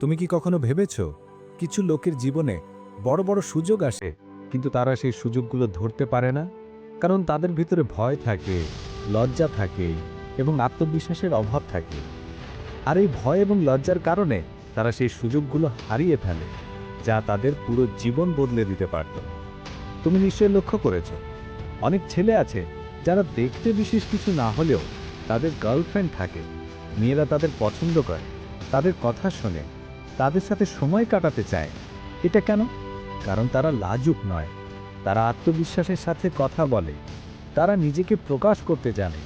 তুমি কি কখনো ভেবেছ, কিছু লোকের জীবনে বড় বড় সুযোগ আসে, কিন্তু তারা সেই সুযোগগুলো ধরতে পারে না? কারণ তাদের ভিতরে ভয় থাকে, লজ্জা থাকে এবং আত্মবিশ্বাসের অভাব থাকে। আর এই ভয় এবং লজ্জার কারণে তারা সেই সুযোগগুলো হারিয়ে ফেলে, যা তাদের পুরো জীবন বদলে দিতে পারত। তুমি নিশ্চয়ই লক্ষ্য করেছ, অনেক ছেলে আছে যারা দেখতে বিশেষ কিছু না হলেও তাদের গার্লফ্রেন্ড থাকে, মেয়েরা তাদের পছন্দ করে, তাদের কথা শোনে তাদের সাথে সময় কাটাতে চায়। এটা কেন? কারণ তারা লাজুক নয়। তারা আত্মবিশ্বাসের সাথে কথা বলে। তারা নিজেকে প্রকাশ করতে জানে।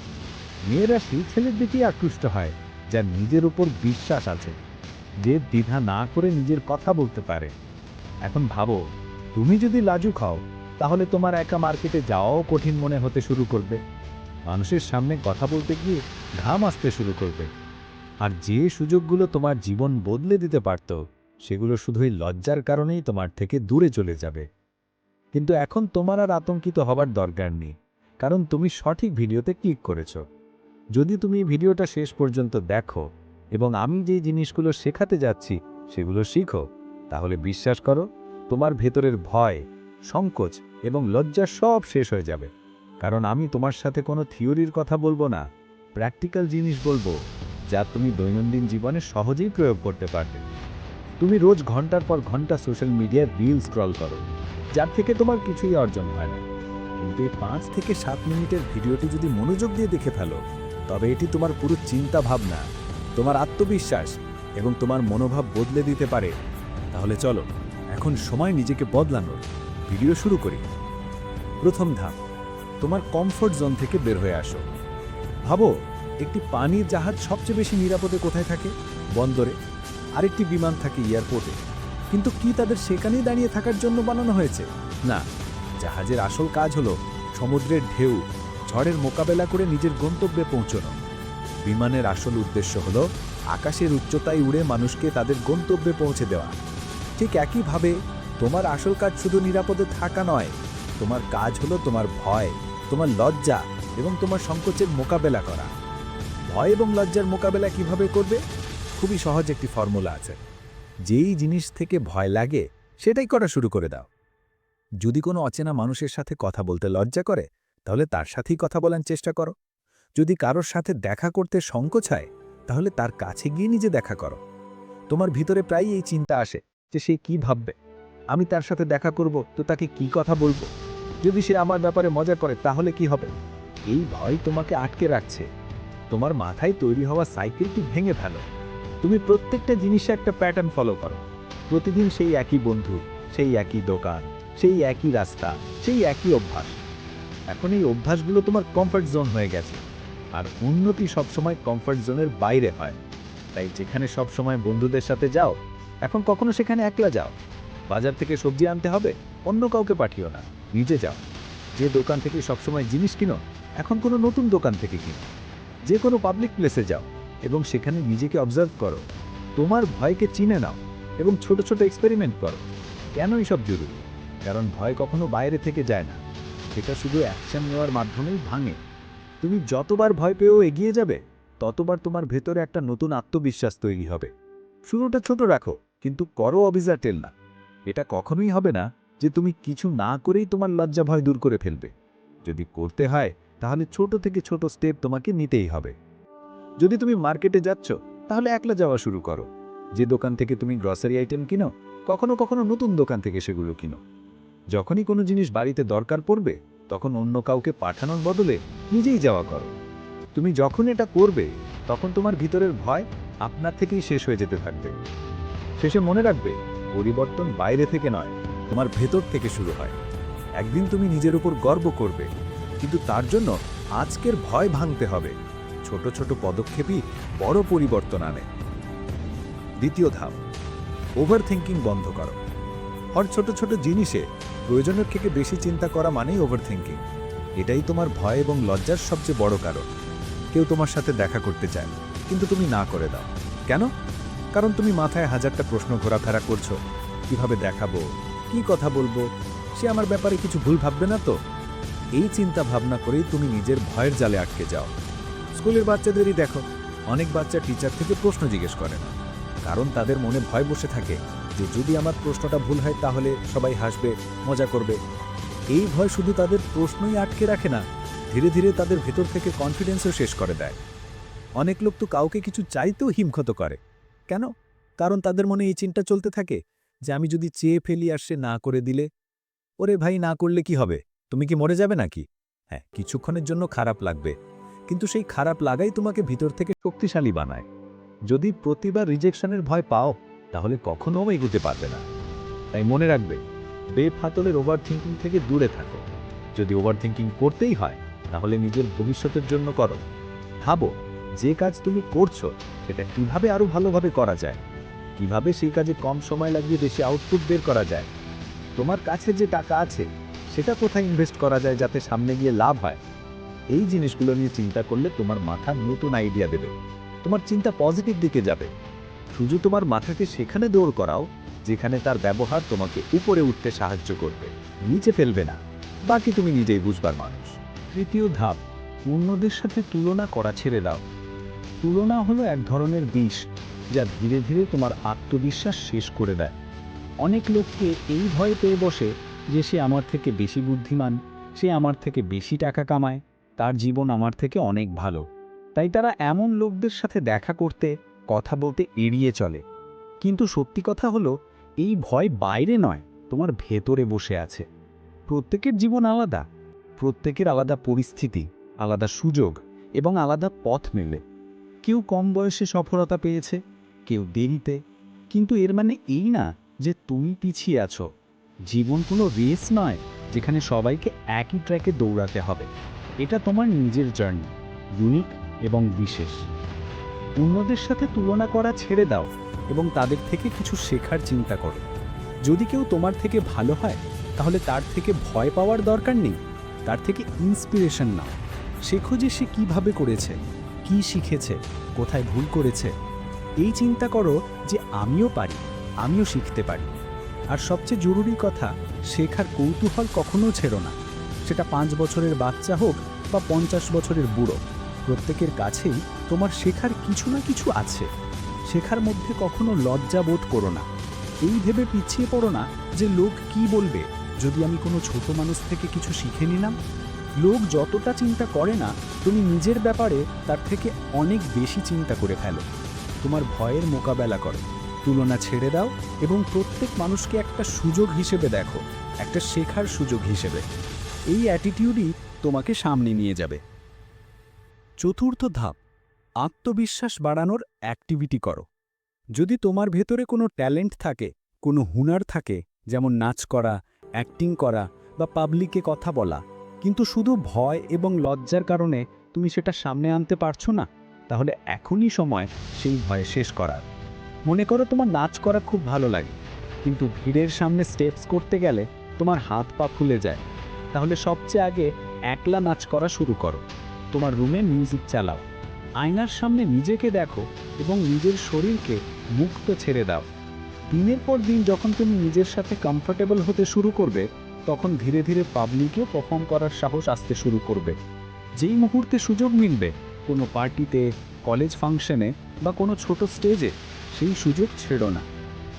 মেয়েরা সেই ছেলের দিকেই আকৃষ্ট হয়, যার নিজের উপর বিশ্বাস আছে। যে দ্বিধা না করে নিজের কথা বলতে পারে। এখন ভাবো, তুমি যদি লাজুক হও, তাহলে তোমার একা মার্কেটে যাওয়াও কঠিন মনে হতে শুরু করবে। মানুষের সামনে কথা বলতে গিয়ে ঘাম আসতে শুরু করবে। আর যে সুযোগগুলো তোমার জীবন বদলে দিতে পারত, সেগুলো শুধুই লজ্জার কারণেই তোমার থেকে দূরে চলে যাবে। কিন্তু এখন তোমার আর আতঙ্কিত হবার দরকার নেই, কারণ তুমি সঠিক ভিডিওতে ক্লিক করেছ। যদি তুমি ভিডিওটা শেষ পর্যন্ত দেখো এবং আমি যে জিনিসগুলো শেখাতে যাচ্ছি, সেগুলো শিখো, তাহলে বিশ্বাস করো, তোমার ভেতরের ভয়, সংকোচ এবং লজ্জা সব শেষ হয়ে যাবে। কারণ আমি তোমার সাথে কোনো থিওরির কথা বলব না, প্র্যাকটিক্যাল জিনিস বলব। যা তুমি দৈনন্দিন জীবনে সহজেই প্রয়োগ করতে পারবে। তুমি রোজ ঘণ্টার পর ঘণ্টা সোশ্যাল মিডিয়ায় রিল স্ক্রল করো, যার থেকে তোমার কিছুই অর্জন হয় না। কিন্তু এই পাঁচ থেকে সাত মিনিটের ভিডিওটি যদি মনোযোগ দিয়ে দেখে ফেলো, তবে এটি তোমার পুরো চিন্তা ভাবনা তোমার আত্মবিশ্বাস এবং তোমার মনোভাব বদলে দিতে পারে। তাহলে চলো, এখন সময় নিজেকে বদলানোর। ভিডিও শুরু করি। প্রথম ধাপ, তোমার কমফোর্ট জোন থেকে বের হয়ে আসো। ভাবো একটি পানির জাহাজ সবচেয়ে বেশি নিরাপদে কোথায় থাকে? বন্দরে। আরেকটি বিমান থাকে এয়ারপোর্টে। কিন্তু কি তাদের সেখানেই দাঁড়িয়ে থাকার জন্য বানানো হয়েছে? না, জাহাজের আসল কাজ হলো সমুদ্রের ঢেউ, ঝড়ের মোকাবেলা করে নিজের গন্তব্যে পৌঁছানো। বিমানের আসল উদ্দেশ্য হলো আকাশের উচ্চতায় উড়ে মানুষকে তাদের গন্তব্যে পৌঁছে দেওয়া। ঠিক একইভাবে তোমার আসল কাজ শুধু নিরাপদে থাকা নয়, তোমার কাজ হলো তোমার ভয়, তোমার লজ্জা এবং তোমার সংকোচের মোকাবেলা করা। ভয় এবং লজ্জার মোকাবেলা কীভাবে করবে? খুবই সহজ একটি ফর্মুলা আছে। যেই জিনিস থেকে ভয় লাগে, সেটাই করা শুরু করে দাও। যদি কোনো অচেনা মানুষের সাথে কথা বলতে লজ্জা করে, তাহলে তার সাথেই কথা বলার চেষ্টা করো। যদি কারোর সাথে দেখা করতে সংকোচ হয়, তাহলে তার কাছে গিয়ে নিজে দেখা করো। তোমার ভিতরে প্রায়ই এই চিন্তা আসে যে সে কি ভাববে। আমি তার সাথে দেখা করব, তো তাকে কি কথা বলব? যদি সে আমার ব্যাপারে মজা করে, তাহলে কি হবে? এই ভয় তোমাকে আটকে রাখছে। তোমার মাথায় তৈরি হওয়া সাইকেলটি ভেঙে ফেলো। তুমি প্রত্যেকটা জিনিসে একটা প্যাটার্ন ফলো করো। প্রতিদিন সেই একই বন্ধু, সেই একই দোকান, সেই একই রাস্তা, সেই একই অভ্যাস। এখন এই অভ্যাসগুলো তোমার কমফর্ট জোন হয়ে গেছে। আর উন্নতি সবসময় কমফর্ট জোনের বাইরে হয়। তাই যেখানে সবসময় বন্ধুদের সাথে যাও, এখন কখনো সেখানে একলা যাও। বাজার থেকে সবজি আনতে হবে, অন্য কাউকে পাঠিও না, নিজে যাও। যে দোকান থেকে সবসময় জিনিস কিনো, এখন কোনো নতুন দোকান থেকে কিনো। যে কোনো পাবলিক প্লেসে যাও এবং সেখানে নিজেকে অবজার্ভ করো। তোমার ভয়কে চিনে নাও এবং ছোট ছোট এক্সপেরিমেন্ট করো। কেন এসব জরুরি? কারণ ভয় কখনো বাইরে থেকে যায় না। সেটা শুধু অ্যাকশন নেওয়ার মাধ্যমেই ভাঙে। তুমি যতবার ভয় পেয়েও এগিয়ে যাবে, ততবার তোমার ভেতরে একটা নতুন আত্মবিশ্বাস তৈরি হবে। শুরুটা ছোট রাখো, কিন্তু করো অবিজাটেল না। এটা কখনোই হবে না যে তুমি কিছু না করেই তোমার লজ্জা ভয় দূর করে ফেলবে। যদি করতে হয় তাহলে ছোট থেকে ছোট স্টেপ তোমাকে নিতেই হবে। যদি তুমি মার্কেটে যাচ্ছ, তাহলে একলা যাওয়া শুরু করো। যে দোকান থেকে তুমি গ্রসারি আইটেম কিনো, কখনো কখনো নতুন দোকান থেকে সেগুলো কিনো। যখনই কোনো জিনিস বাড়িতে দরকার পড়বে, তখন অন্য কাউকে পাঠানোর বদলে নিজেই যাওয়া করো। তুমি যখন এটা করবে, তখন তোমার ভিতরের ভয় আপনার থেকেই শেষ হয়ে যেতে থাকবে। শেষে মনে রাখবে, পরিবর্তন বাইরে থেকে নয়, তোমার ভেতর থেকে শুরু হয়। একদিন তুমি নিজের উপর গর্ব করবে। কিন্তু তার জন্য আজকের ভয় ভাঙতে হবে। ছোট ছোট পদক্ষেপই বড় পরিবর্তন আনে। দ্বিতীয় ধাপ ওভার থিঙ্কিং বন্ধ করো। হর ছোট ছোট জিনিসে প্রয়োজনের থেকে বেশি চিন্তা করা মানেই ওভার থিঙ্কিং এটাই তোমার ভয় এবং লজ্জার সবচেয়ে বড় কারণ। কেউ তোমার সাথে দেখা করতে চায়, কিন্তু তুমি না করে দাও। কেন? কারণ তুমি মাথায় হাজারটা প্রশ্ন ঘোরাফেরা করছ। কীভাবে দেখাবো? কি কথা বলব? সে আমার ব্যাপারে কিছু ভুল ভাববে না তো? এই চিন্তা ভাবনা করেই তুমি নিজের ভয়ের জালে আটকে যাও। স্কুলের বাচ্চাদেরই দেখো। অনেক বাচ্চা টিচার থেকে প্রশ্ন জিজ্ঞেস করে না। কারণ তাদের মনে ভয় বসে থাকে যে যদি আমার প্রশ্নটা ভুল হয় তাহলে সবাই হাসবে, মজা করবে। এই ভয় শুধু তাদের প্রশ্নই আটকে রাখে না, ধীরে ধীরে তাদের ভেতর থেকে কনফিডেন্সও শেষ করে দেয়। অনেক লোক তো কাউকে কিছু চাইতেও হিমক্ষত করে। কেন? কারণ তাদের মনে এই চিন্তা চলতে থাকে যে আমি যদি চেয়ে ফেলি আর সে না করে দিলে, ওরে ভাই না করলে কি হবে? তুমি কি মরে যাবে নাকি? হ্যাঁ কিছুক্ষণের জন্য খারাপ লাগবে। কিন্তু সেই খারাপ লাগাই তোমাকে ভিতর থেকে শক্তিশালী বানায়। যদি প্রতিবার রিজেকশনের ভয় পাও, তাহলে কখনো এগুতে পারবে না। তাই মনে রাখবে বেফাতলের ওভার থিঙ্কিং থেকে দূরে থাকো। যদি ওভার থিঙ্কিং করতেই হয়, তাহলে নিজের ভবিষ্যতের জন্য করো। ভাবো, যে কাজ তুমি করছ, সেটা কীভাবে আরও ভালোভাবে করা যায়? কীভাবে সেই কাজে কম সময় লাগিয়ে বেশি আউটপুট বের করা যায়? তোমার কাছে যে টাকা আছে সেটা কোথায় ইনভেস্ট করা যায় যাতে সামনে গিয়ে লাভ হয়? এই জিনিসগুলো নিয়ে চিন্তা করলে তোমার মাথা নতুন আইডিয়া দেবে। তোমার চিন্তা পজিটিভ দিকে যাবে। শুধু তোমার মাথাকে সেখানে দৌড় করাও, যেখানে তার ব্যবহার তোমাকে উপরে উঠতে সাহায্য করবে, নিচে ফেলবে না। বাকি তুমি নিজেই বুঝবার মানুষ। তৃতীয় ধাপ, অন্যদের সাথে তুলনা করা ছেড়ে দাও। তুলনা হলো এক ধরনের বিষ, যা ধীরে ধীরে তোমার আত্মবিশ্বাস শেষ করে দেয়। অনেক লোককে এই ভয় পেয়ে বসে যে সে আমার থেকে বেশি বুদ্ধিমান, সে আমার থেকে বেশি টাকা কামায়, তার জীবন আমার থেকে অনেক ভালো। তাই তারা এমন লোকদের সাথে দেখা করতে, কথা বলতে এড়িয়ে চলে। কিন্তু সত্যি কথা হলো, এই ভয় বাইরে নয়, তোমার ভেতরে বসে আছে। প্রত্যেকের জীবন আলাদা, প্রত্যেকের আলাদা পরিস্থিতি, আলাদা সুযোগ এবং আলাদা পথ মেলে। কেউ কম বয়সে সফলতা পেয়েছে, কেউ দেরিতে, কিন্তু এর মানে এই না যে তুমি পিছিয়ে আছো। জীবন কোনো রেস নয়, যেখানে সবাইকে একই ট্র্যাকে দৌড়াতে হবে। এটা তোমার নিজের জার্নি ইউনিক এবং বিশেষ। অন্যদের সাথে তুলনা করা ছেড়ে দাও এবং তাদের থেকে কিছু শেখার চিন্তা করো। যদি কেউ তোমার থেকে ভালো হয়, তাহলে তার থেকে ভয় পাওয়ার দরকার নেই। তার থেকে ইন্সপিরেশন নাও। শেখো যে সে কীভাবে করেছে, কি শিখেছে, কোথায় ভুল করেছে। এই চিন্তা করো যে আমিও পারি, আমিও শিখতে পারি। আর সবচেয়ে জরুরি কথা শেখার কৌতূহল কখনো ছেড়ো না। সেটা পাঁচ বছরের বাচ্চা হোক বা পঞ্চাশ বছরের বুড়ো, প্রত্যেকের কাছেই তোমার শেখার কিছু না কিছু আছে। শেখার মধ্যে কখনো লজ্জা বোধ করো না। এই ভেবে পিছিয়ে পড়ো না যে লোক কি বলবে, যদি আমি কোনো ছোট মানুষ থেকে কিছু শিখে নিলাম। লোক যতটা চিন্তা করে না, তুমি নিজের ব্যাপারে তার থেকে অনেক বেশি চিন্তা করে ফেলো। তোমার ভয়ের মোকাবেলা করো। তুলনা ছেড়ে দাও এবং প্রত্যেক মানুষকে একটা সুযোগ হিসেবে দেখো, একটা শেখার সুযোগ হিসেবে। এই অ্যাটিটিউডই তোমাকে সামনে নিয়ে যাবে। চতুর্থ ধাপ, আত্মবিশ্বাস বাড়ানোর অ্যাক্টিভিটি করো। যদি তোমার ভেতরে কোনো ট্যালেন্ট থাকে, কোনো হুনার থাকে, যেমন নাচ করা অ্যাক্টিং করা বা পাবলিকে কথা বলা, কিন্তু শুধু ভয় এবং লজ্জার কারণে তুমি সেটা সামনে আনতে পারছ না, তাহলে এখনই সময় সেই ভয় শেষ করার। মনে করো তোমার নাচ করা খুব ভালো লাগে, কিন্তু ভিড়ের সামনে স্টেপস করতে গেলে তোমার হাত পা ফুলে যায়। তাহলে সবচেয়ে আগে একলা নাচ করা শুরু করো। তোমার রুমে মিউজিক চালাও। আয়নার সামনে নিজেকে দেখো এবং নিজের শরীরকে মুক্ত ছেড়ে দাও। দিনের পর দিন যখন তুমি নিজের সাথে কমফোর্টেবল হতে শুরু করবে, তখন ধীরে ধীরে পাবলিকেও পারফর্ম করার সাহস আসতে শুরু করবে। যেই মুহূর্তে সুযোগ মিলবে, কোনো পার্টিতে কলেজ ফাংশনে বা কোনো ছোট স্টেজে সেই সুযোগ ছেড়ো না।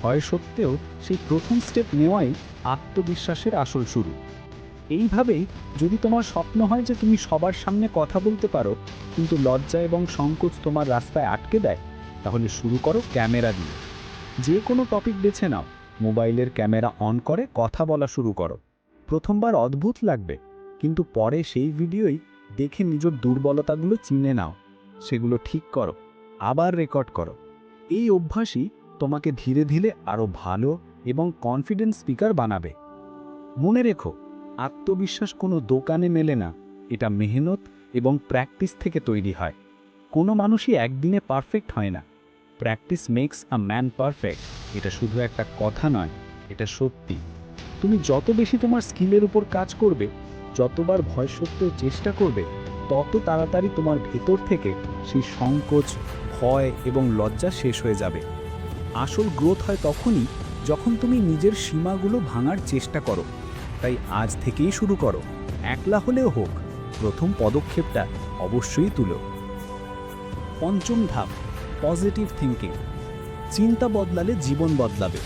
হয় সত্ত্বেও সেই প্রথম স্টেপ নেওয়াই আত্মবিশ্বাসের আসল শুরু। এইভাবেই যদি তোমার স্বপ্ন হয় যে তুমি সবার সামনে কথা বলতে পারো, কিন্তু লজ্জা এবং সংকোচ তোমার রাস্তায় আটকে দেয়, তাহলে শুরু করো ক্যামেরা দিয়ে। যে কোনো টপিক বেছে নাও। মোবাইলের ক্যামেরা অন করে কথা বলা শুরু করো। প্রথমবার অদ্ভুত লাগবে, কিন্তু পরে সেই ভিডিওই দেখে নিজের দুর্বলতাগুলো চিনে নাও। সেগুলো ঠিক করো। আবার রেকর্ড করো। এই অভ্যাসই তোমাকে ধীরে ধীরে আরও ভালো এবং কনফিডেন্ট স্পিকার বানাবে। মনে রেখো, আত্মবিশ্বাস কোনো দোকানে মেলে না, এটা মেহনত এবং প্র্যাকটিস থেকে তৈরি হয়। কোনো মানুষই একদিনে পারফেক্ট হয় না। Practice makes a man perfect এটা শুধু একটা কথা নয়, এটা সত্যি। তুমি যত বেশি তোমার স্কিলের উপর কাজ করবে, যতবার ভয় সত্ত্বেও চেষ্টা করবে, তত তাড়াতাড়ি তোমার ভেতর থেকে সেই সংকোচ ভয় এবং লজ্জা শেষ হয়ে যাবে। আসল গ্রোথ হয় তখনই যখন তুমি নিজের সীমাগুলো ভাঙার চেষ্টা করো। তাই আজ থেকেই শুরু করো। একলা হলেও হোক, প্রথম পদক্ষেপটা অবশ্যই তুলো। পঞ্চম ধাপ, পজিটিভ থিঙ্কিং চিন্তা বদলালে জীবন বদলাবে।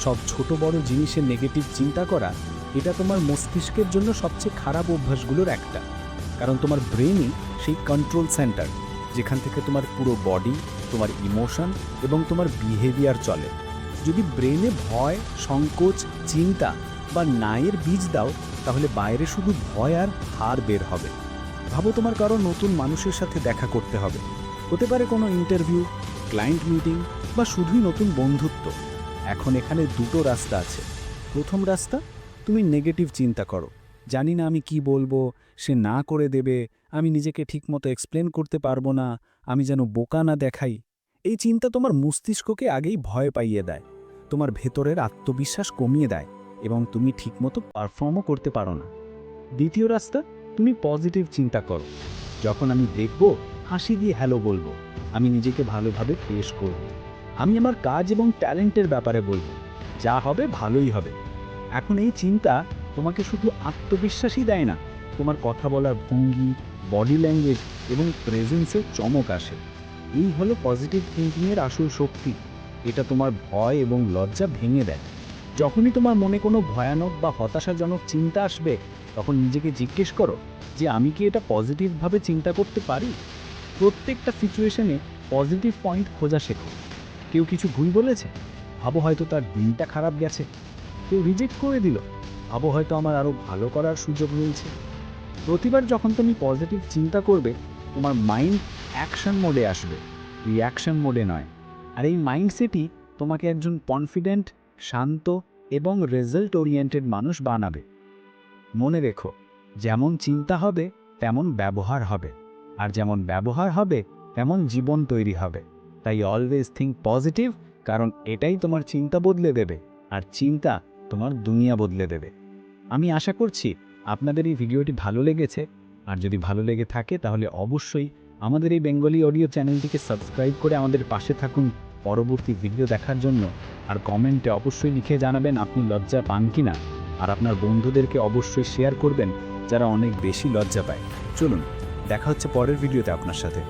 সব ছোট বড় জিনিসের নেগেটিভ চিন্তা করা, এটা তোমার মস্তিষ্কের জন্য সবচেয়ে খারাপ অভ্যাসগুলোর একটা। কারণ তোমার ব্রেনই সেই কন্ট্রোল সেন্টার যেখান থেকে তোমার পুরো বডি তোমার ইমোশন এবং তোমার বিহেভিয়ার চলে। যদি ব্রেনে ভয়, সংকোচ, চিন্তা বা নায়ের বীজ দাও, তাহলে বাইরে শুধু ভয় আর হার বের হবে। ভাবো তোমার কারও নতুন মানুষের সাথে দেখা করতে হবে। হতে পারে কোনো ইন্টারভিউ ক্লায়েন্ট মিটিং বা শুধুই নতুন বন্ধুত্ব। এখন এখানে দুটো রাস্তা আছে। প্রথম রাস্তা, তুমি নেগেটিভ চিন্তা করো। জানি না আমি কি বলব, সে না করে দেবে, আমি নিজেকে ঠিকমতো এক্সপ্লেন করতে পারব না, আমি যেন বোকা না দেখাই। এই চিন্তা তোমার মস্তিষ্ককে আগেই ভয় পাইয়ে দেয়, তোমার ভেতরের আত্মবিশ্বাস কমিয়ে দেয় এবং তুমি ঠিকমতো পারফর্মও করতে পারো না। দ্বিতীয় রাস্তা, তুমি পজিটিভ চিন্তা করো। যখন আমি দেখব, হাসি দিয়ে হ্যালো বলব, আমি নিজেকে ভালোভাবে পেশ করব। আমি আমার কাজ এবং ট্যালেন্টের ব্যাপারে বলব, যা হবে ভালোই হবে। এখন এই চিন্তা তোমাকে শুধু আত্মবিশ্বাসই দেয় না, তোমার কথা বলার ভঙ্গি বডি ল্যাঙ্গুয়েজ এবং প্রেজেন্সের চমক আসে। এই হলো পজিটিভ থিঙ্কিংয়ের আসল শক্তি। এটা তোমার ভয় এবং লজ্জা ভেঙে দেয়। যখনই তোমার মনে কোনো ভয়ানক বা হতাশাজনক চিন্তা আসবে, তখন নিজেকে জিজ্ঞেস করো যে, আমি কি এটা পজিটিভভাবে চিন্তা করতে পারি? প্রত্যেকটা সিচুয়েশনে পজিটিভ পয়েন্ট খোঁজা শেখো। কেউ কিছু ভুল বলেছে? ভাবো হয়তো তার দিনটা খারাপ গেছে। কেউ রিজেক্ট করে দিল। ভাবো হয়তো আমার আরও ভালো করার সুযোগ রয়েছে প্রতিবার যখন তুমি পজিটিভ চিন্তা করবে, তোমার মাইন্ড অ্যাকশন মোডে আসবে রিয়াকশন মোডে নয়। আর এই মাইন্ডসেটই তোমাকে একজন কনফিডেন্ট শান্ত এবং রেজাল্ট ওরিয়েন্টেড মানুষ বানাবে। মনে রেখো, যেমন চিন্তা হবে, তেমন ব্যবহার হবে। আর যেমন ব্যবহার হবে, তেমন জীবন তৈরি হবে। তাই অলওয়েজ থিঙ্ক পজিটিভ কারণ এটাই তোমার চিন্তা বদলে দেবে। আর চিন্তা তোমার দুনিয়া বদলে দেবে। আমি আশা করছি আপনাদের এই ভিডিওটি ভালো লেগেছে। আর যদি ভালো লেগে থাকে তাহলে অবশ্যই আমাদের এই বেঙ্গলি অডিও চ্যানেলটিকে সাবস্ক্রাইব করে আমাদের পাশে থাকুন পরবর্তী ভিডিও দেখার জন্য। আর কমেন্টে অবশ্যই লিখে জানাবেন আপনি লজ্জা পান কিনা আর আপনার বন্ধুদেরকে অবশ্যই শেয়ার করবেন যারা অনেক বেশি লজ্জা পায়। চলুন, দেখা হচ্ছে পরের ভিডিওতে আপনার সাথে।